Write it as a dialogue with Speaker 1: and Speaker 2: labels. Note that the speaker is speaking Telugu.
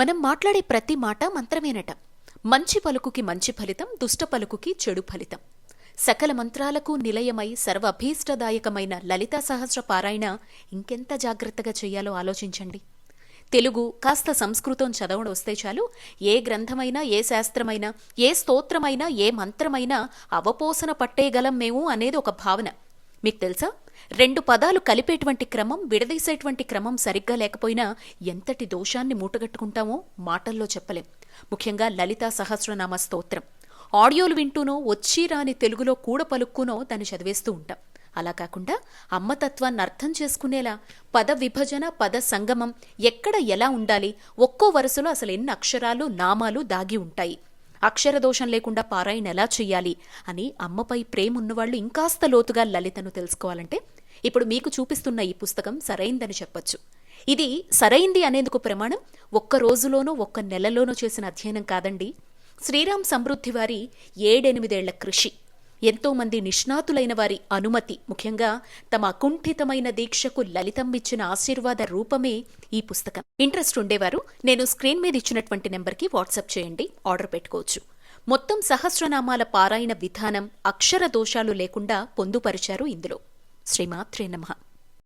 Speaker 1: మనం మాట్లాడే ప్రతి మాట మంత్రమేనట. మంచి పలుకుకి మంచి ఫలితం దుష్ట పలుకుకి చెడు ఫలితం. సకల మంత్రాలకు నిలయమై సర్వభీష్టదాయకమైన లలితా సహస్ర పారాయణ ఇంకెంత జాగ్రత్తగా చేయాలో ఆలోచించండి. తెలుగు కాస్త సంస్కృతం చదవడం వస్తే చాలు ఏ గ్రంథమైనా ఏ శాస్త్రమైనా ఏ స్తోత్రమైనా ఏ మంత్రమైనా అవపోసన పట్టేయగలం మేము అనేది ఒక భావన. మీకు తెలుసా? రెండు పదాలు కలిపేటువంటి క్రమం విడదీసేటువంటి క్రమం సరిగ్గా లేకపోయినా ఎంతటి దోషాన్ని మూటగట్టుకుంటామో మాటల్లో చెప్పలేం. ముఖ్యంగా లలితా సహస్రనామ స్తోత్రం. ఆడియోలు వింటూనో వచ్చి రాని తెలుగులో కూడ పలుక్కునో దాన్ని చదివేస్తూ ఉంటాం. అలా కాకుండా అమ్మతత్వాన్ని అర్థం చేసుకునేలా పద విభజన పద సంగమం ఎక్కడ ఎలా ఉండాలి ఒక్కో వరుసలో అసలు ఎన్ని అక్షరాలు నామాలు దాగి ఉంటాయి. అక్షర దోషం లేకుండా పారాయణ ఎలా చెయ్యాలి అని అమ్మపై ప్రేమున్నవాళ్ళు ఇంకాస్త లోతుగా లలితను తెలుసుకోవాలంటే ఇప్పుడు మీకు చూపిస్తున్న ఈ పుస్తకం సరైందని చెప్పొచ్చు. ఇది సరైంది అనేందుకు ప్రమాణం ఒక్క రోజులోనో ఒక్క నెలలోనో చేసిన అధ్యయనం కాదండి. శ్రీరామ్ సమృద్ధి వారి ఏడెనిమిదేళ్ళ కృషి. ఎంతో మంది నిష్ణాతులైన వారి అనుమతి. ముఖ్యంగా తమ అకుంఠితమైన దీక్షకు లలితమ్మిచ్చిన ఆశీర్వాద రూపమే ఈ పుస్తకం. ఇంట్రెస్ట్ ఉండేవారు నేను స్క్రీన్ మీద ఇచ్చినటువంటి నెంబర్కి వాట్సాప్ చేయండి ఆర్డర్ పెట్టుకోవచ్చు. మొత్తం సహస్రనామాల పారాయణ విధానం అక్షర దోషాలు లేకుండా పొందుపరిచారు ఇందులో. శ్రీమాత్రే నమః.